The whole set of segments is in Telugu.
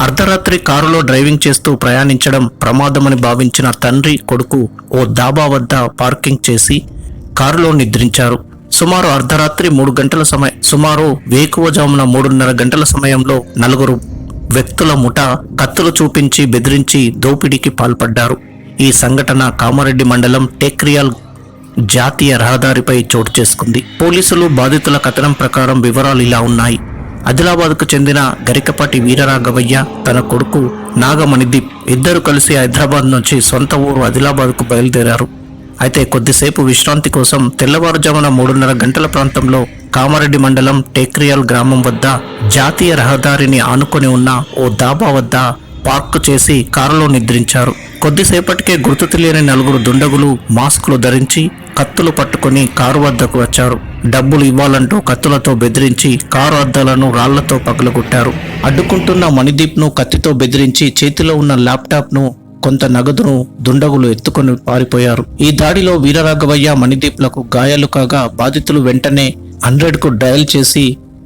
అర్ధరాత్రి కారులో డ్రైవింగ్ చేస్తూ ప్రయాణించడం ప్రమాదమని భావించిన తండ్రి కొడుకు ఓ దాబా వద్ద పార్కింగ్ చేసి కారులో నిద్రించారు. సుమారు అర్ధరాత్రి మూడు గంటల సమయ సుమారు వేకువజామున మూడున్నర గంటల సమయంలో నలుగురు వ్యక్తుల ముఠ కత్తులు చూపించి బెదిరించి దోపిడీకి పాల్పడ్డారు. ఈ సంఘటన కామారెడ్డి మండలం టేక్రియాల్ జాతీయ రహదారిపై చోటు చేసుకుంది. పోలీసులు బాధితుల కథనం ప్రకారం వివరాలు ఇలా ఉన్నాయి. ఆదిలాబాద్కు చెందిన గరికపాటి వీరరాఘవయ్య తన కొడుకు నాగమణిదీప్ ఇద్దరు కలిసి హైదరాబాద్ నుంచి సొంత ఊరు ఆదిలాబాద్కు బయలుదేరారు. అయితే కొద్దిసేపు విశ్రాంతి కోసం తెల్లవారుజామున మూడున్నర గంటల ప్రాంతంలో కామారెడ్డి మండలం టేక్రియాల్ గ్రామం వద్ద జాతీయ రహదారిని ఆనుకొని ఉన్న ఓ దాబా వద్ద పార్క్ చేసి కారులో నిద్రించారు. కొద్దిసేపటికే గుర్తు తెలియని నలుగురు దుండగులు మాస్కులు ధరించి కత్తులు పట్టుకొని కారు వద్దకు వచ్చారు. డబ్బులు ఇవ్వాలంటూ కత్తులతో బెదిరించి కారు అద్దాలను రాళ్ళతో పగలగొట్టారు. అడ్డుకుంటున్న మణిదీప్ను కత్తితో బెదిరించి చేతిలో ఉన్న ల్యాప్టాప్ను కొంత నగదును దుండగులు ఎత్తుకొని పారిపోయారు. ఈ దాడిలో వీరరాఘవయ్య మణిదీప్లకు గాయాలు కాగా బాధితులు వెంటనే హండ్రెడ్కు డయల్ చేసి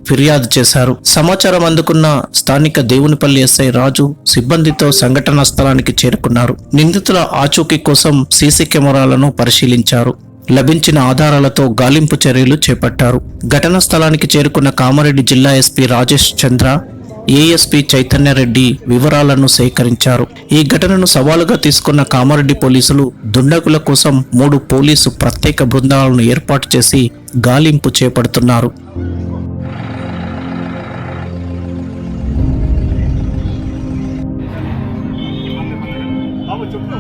ఫిర్యాదు చేశారు. సమాచారం అందుకున్న స్థానిక దేవునిపల్లి ఎస్ఐ రాజు సిబ్బందితో సంఘటనా స్థలానికి చేరుకున్నారు. నిందితుల ఆచూకీ కోసం సీసీ కెమెరాలను పరిశీలించారు. లభించిన ఆధారాలతో గాలింపు చర్యలు చేపట్టారు. ఘటనా స్థలానికి చేరుకున్న కామారెడ్డి జిల్లా ఎస్పీ రాజేష్ చంద్ర ఏఎస్పీ చైతన్యరెడ్డి వివరాలను సేకరించారు. ఈ ఘటనను సవాలుగా తీసుకున్న కామారెడ్డి పోలీసులు దుండగుల కోసం మూడు పోలీసు ప్రత్యేక బృందాలను ఏర్పాటు చేసి గాలింపు చేపడుతున్నారు. చెప్పు.